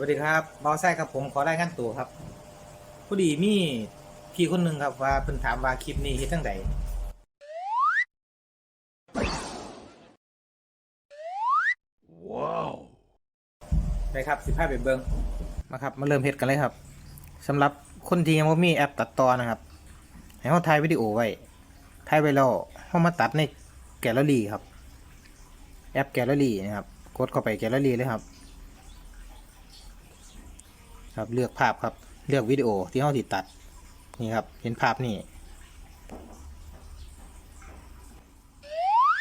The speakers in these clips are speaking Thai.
วัสดีครับบอสไซครับผมขอรายงานตัวครับพอดีมีพี่คนหนึ่งครับว่าเพิ่นถามว่าคลิปนี้เฮ็ดจังไดว้าวไปครับสิพาไปเบิ่งมาครับ มาเริ่มเฮ็ดกันเลยครับสำหรับคนที่ยังบ่มีแอปตัดต่อนะครับ ให้เฮาถ่ายวิดีโอไว้ถ่ายไว้แล้วเฮามาตัดในแกลเลอรี่ครับ แอปแกลเลอรี่นะครับ กดเข้าไปแกลเลอรี่เลยครับ ครับเลือกภาพครับเลือกวิดีโอที่เราติดตัดนี่ครับเห็นภาพนี่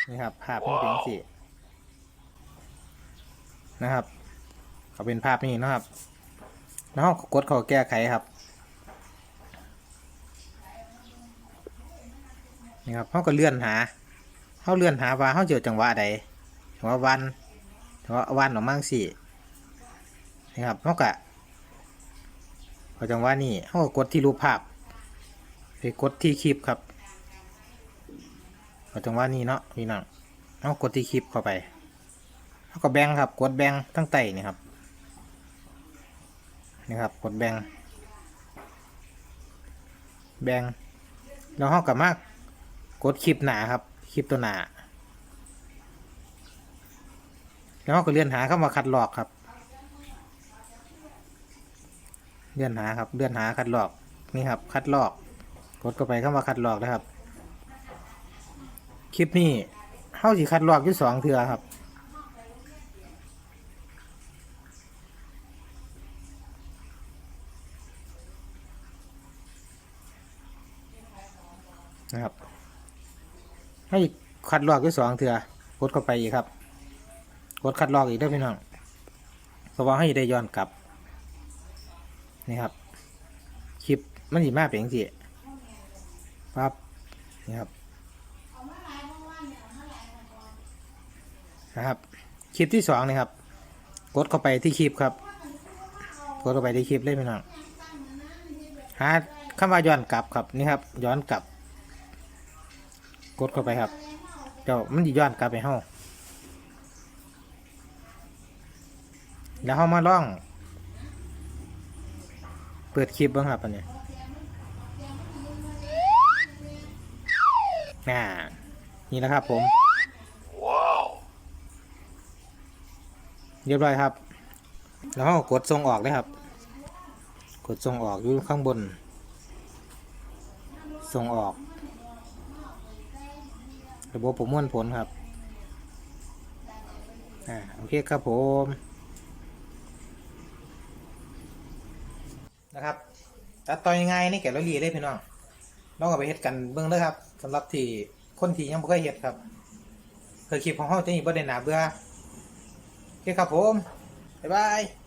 นี่ครับภาพมันเป็นสินะครับเขาเป็นภาพนี่นะครับแล้วเรากดเขาแก้ไขครับนี่ครับเขาก็เลื่อนหาเขาเลื่อนหาว่าเขาเจอจังหวะใดจังหวะวันจังหวะวันหรือมั่งสี่นี่ครับเขาก็ พอจังว่านี่เขาก็กดที่รูปภาพไปกดที่คลิปครับพอจังว่านี่เนาะพี่น้องเขากดที่คลิปเข้าไปเขาก็แบงครับ กดแบงทั้งไตนี่ครับนี่ครับกดแบงแบงแล้วเขาก็มากดคลิปหนาครับคลิปตัวหนาแล้วเขาก็เลื่อนหาเข้ามาคัดลอกครับ เลื่อนหาครับเลื่อนหาคัดลอกนี่ครับ คัดลอก กดเข้าไปเข้ามาคัดลอกนะครับ คลิปนี้เข้าสิคัดลอกอยู่สองเทือครับ นะครับ ให้คัดลอกอยู่สองเทือกดเข้าไปอีกครับ กดคัดลอกอีกได้พี่น้องเพราะว่าให้ได้ย้อนกลับ นี่ครับ คลิปมันสีมาเป็นจังสิปั๊บนี่ครับนะครับ คลิปที่สองนี่ครับ กดเข้าไปที่คลิปครับ กดเข้าไปที่คลิปเลยพี่น้องหาคำว่าย้อนกลับครับนี่ครับ ย้อนกลับ กดเข้าไปครับเดี๋ยวมันจะย้อนกลับไปห้องแล้วห้องมาล่อง เปิดคลิปบ้างครับอันเนี้ยน่านี่นะครับผมเรียบร้อยครับ แล้วก็กดส่งออกเลยครับ กดส่งออกอยู่ข้างบนส่งออก ระบบประมวลผลครับ อ่า โอเคครับผม นะครับ ตัดต่อยังไงนี่แกละเอียดเลยพี่น้องลองเอาไปเฮ็ดกันเบื้องนะครับสำหรับที่คนที่ยังบ่เคยเฮ็ดครับเคยคลิปของเฮาจะนี่บ่ได้น่าเบื่อโอเคครับผมบ๊ายบาย